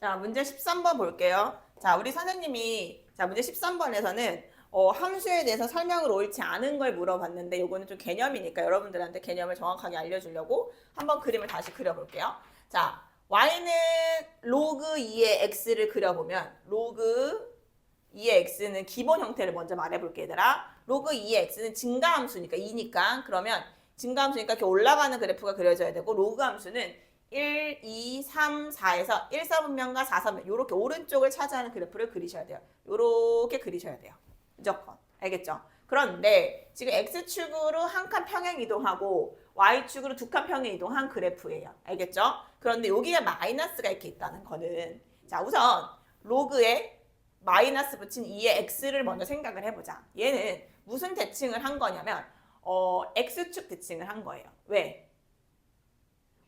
자, 문제 13번 볼게요. 자, 우리 선생님이 자, 문제 13번에서는 어, 함수에 대해서 설명을 옳지 않은 걸 물어봤는데 요거는 좀 개념이니까 여러분들한테 개념을 정확하게 알려주려고 한번 그림을 다시 그려볼게요. 자, y는 로그 2의 x를 그려보면 로그 2의 x는 기본 형태를 먼저 말해볼게 얘들아. 로그 2의 x는 증가함수니까 2니까 그러면 증가함수니까 이렇게 올라가는 그래프가 그려져야 되고 로그 함수는 1, 2, 3, 4에서 1, 4분면과 4, 4분 이렇게 오른쪽을 차지하는 그래프를 그리셔야 돼요. 이렇게 그리셔야 돼요. 무조건. 알겠죠? 그런데 지금 x축으로 한 칸 평행 이동하고 y축으로 두 칸 평행 이동한 그래프예요. 알겠죠? 그런데 여기에 마이너스가 이렇게 있다는 거는 자 우선 로그에 마이너스 붙인 2의 x를 먼저 생각을 해보자. 얘는 무슨 대칭을 한 거냐면 어, x축 대칭을 한 거예요. 왜?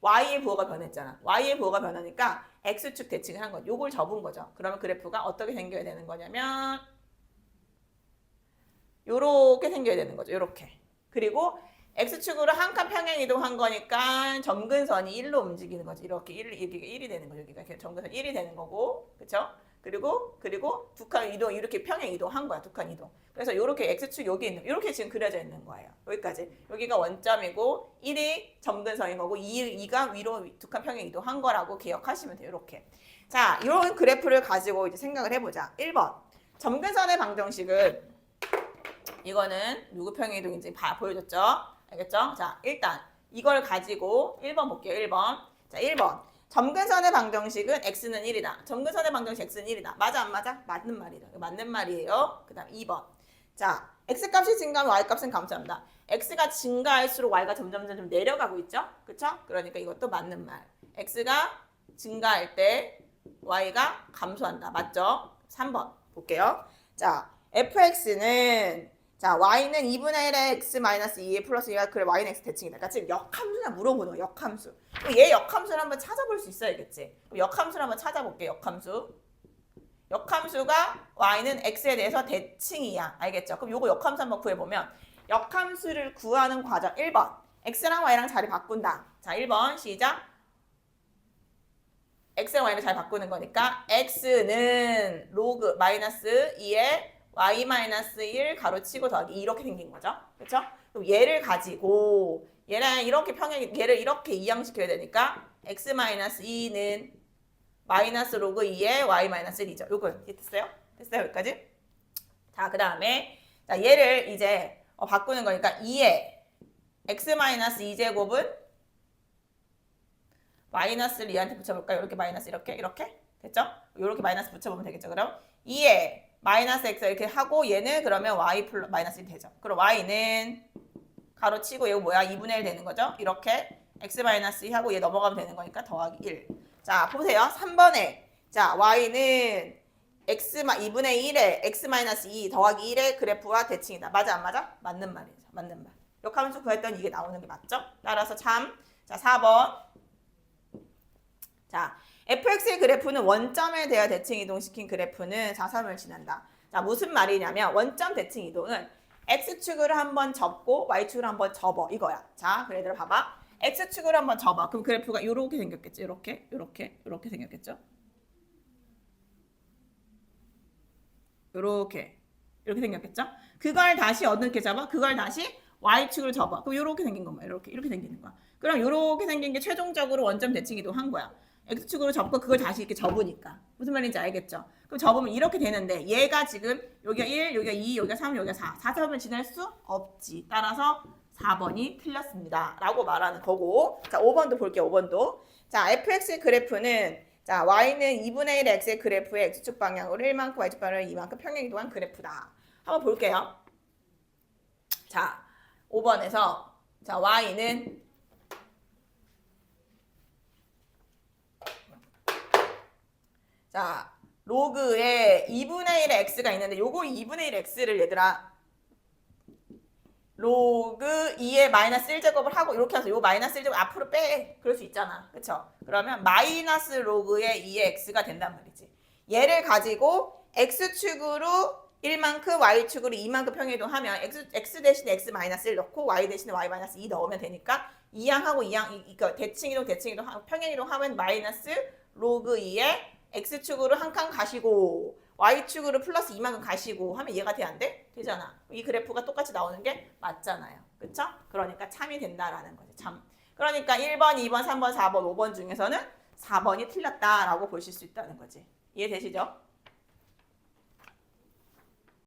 Y의 부호가 변했잖아. y의 부호가 변하니까 x축 대칭을 한 거. 요걸 접은 거죠. 그러면 그래프가 어떻게 생겨야 되는 거냐면 요렇게 생겨야 되는 거죠. 요렇게. 그리고 x축으로 한 칸 평행 이동한 거니까 점근선이 1로 움직이는 거지. 이렇게 1, 이렇게 1이 되는 거죠. 여기가 점근선 1이 되는 거고. 그쵸? 그리고 그리고 두 칸 이동 이렇게 평행 이동한 거야. 두 칸 이동. 그래서 요렇게 x축 여기 있는 이렇게 지금 그려져 있는 거예요. 여기까지. 여기가 원점이고 1이 점근선인 거고 2, 2가 위로 두 칸 평행 이동한 거라고 기억하시면 돼요. 이렇게. 자, 이런 그래프를 가지고 이제 생각을 해보자. 1번. 점근선의 방정식은 이거는 누구 평행 이동인지 봐 보여줬죠? 알겠죠? 자, 일단 이걸 가지고 1번 볼게요. 1번. 자, 1번. 점근선의 방정식은 x는 1이다. 점근선의 방정식 x는 1이다. 맞아 안 맞아? 맞는 말이다. 맞는 말이에요. 그 다음 2번. 자, x 값이 증가하면 y 값은 감소한다. x가 증가할수록 y가 점점 점점 내려가고 있죠? 그쵸? 그러니까 이것도 맞는 말. x가 증가할 때 y가 감소한다. 맞죠? 3번 볼게요. 자, fx는 자, y는 2분의 1의 x 마이너스 2의 플러스 2가 그래 y는 x 대칭이다. 그러니까 지금 역함수나 물어보는 거야, 역함수. 그럼 얘 역함수를 한번 찾아볼 수 있어야겠지. 그럼 역함수를 한번 찾아볼게, 역함수. 역함수가 y는 x에 대해서 대칭이야. 알겠죠? 그럼 요거 역함수 한번 구해보면 역함수를 구하는 과정 1번. x랑 y랑 자리 바꾼다. 자, 1번 시작. x랑 y를 잘 바꾸는 거니까 x는 로그 마이너스 2의 y 마이너스 1 가로치고 더하기 2 이렇게 생긴 거죠. 그렇죠? 그럼 얘를 가지고 얘랑 이렇게 평행 얘를 이렇게 이항시켜야 되니까 x 마이너스 2는 마이너스 로그 2의 y 마이너스 1이죠. 요거 됐어요? 됐어요? 여기까지? 자, 그 다음에 자, 얘를 이제 어, 바꾸는 거니까 2의 x 마이너스 2제곱은 마이너스를 2한테 붙여볼까요? 이렇게 마이너스 이렇게 이렇게 됐죠? 이렇게 마이너스 붙여보면 되겠죠? 그럼 2에 마이너스 x 이렇게 하고 얘는 그러면 y 플러 마이너스 1 되죠. 그럼 y는 가로치고 이거 뭐야? 2분의 1 되는 거죠? 이렇게 x 마이너스 2 하고 얘 넘어가면 되는 거니까 더하기 1. 자, 보세요. 3번에 자, y는 x 마 2분의 1에 x 마이너스 2 더하기 1의 그래프와 대칭이다. 맞아 안 맞아? 맞는 말이죠. 맞는 말. 역함수 구했더니 이게 나오는 게 맞죠? 따라서 참. 자, 4번. 자, fx의 그래프는 원점에 대하 대칭 이동시킨 그래프는 4,3을 지난다. 자, 무슨 말이냐면 원점 대칭 이동은 x축으로 한번 접고 y축으로 한번 접어 이거야. 자, 그래 얘들아 봐봐. x축으로 한번 접어. 그럼 그래프가 이렇게 생겼겠지. 이렇게, 이렇게, 이렇게 생겼겠죠. 이렇게, 이렇게 생겼겠죠. 그걸 다시 어떻게 잡아? 그걸 다시 y축으로 접어. 그럼 이렇게 생긴 거야. 이렇게, 이렇게 생기는 거야. 그럼 이렇게 생긴 게 최종적으로 원점 대칭 이동한 거야. X축으로 접고 그걸 다시 이렇게 접으니까. 무슨 말인지 알겠죠? 그럼 접으면 이렇게 되는데 얘가 지금 여기가 1, 여기가 2, 여기가 3, 여기가 4 4 접으면 지날 수 없지. 따라서 4번이 틀렸습니다. 라고 말하는 거고. 자 5번도 볼게요 5번도. 자 fx의 그래프는 자 y는 2분의 1 x의 그래프의 x축 방향으로 1만큼 y축 방향으로 2만큼 평행 이동한 그래프다. 한번 볼게요. 자 5번에서 자 y는 자, 로그에 2분의 1의 x가 있는데 요거 2분의 1 x를 얘들아 로그 2의 마이너스 1제곱을 하고 이렇게 해서 요 마이너스 1제곱 앞으로 빼. 그럴 수 있잖아. 그쵸? 그러면 마이너스 로그의 2의 x가 된단 말이지. 얘를 가지고 x축으로 1만큼 y축으로 2만큼 평행이동하면 x, x 대신에 x 마이너스 1 넣고 y 대신에 y 마이너스 2 넣으면 되니까 2항하고 2항 이거 대칭이동 대칭이동 하고 평행이동 하면 마이너스 로그 2의 x축으로 한 칸 가시고 y축으로 플러스 이만큼 가시고 하면 이해가 돼 안 돼? 되잖아. 이 그래프가 똑같이 나오는 게 맞잖아요. 그쵸? 그러니까 참이 된다라는 거지. 참. 그러니까 1번, 2번, 3번, 4번, 5번 중에서는 4번이 틀렸다라고 보실 수 있다는 거지. 이해되시죠?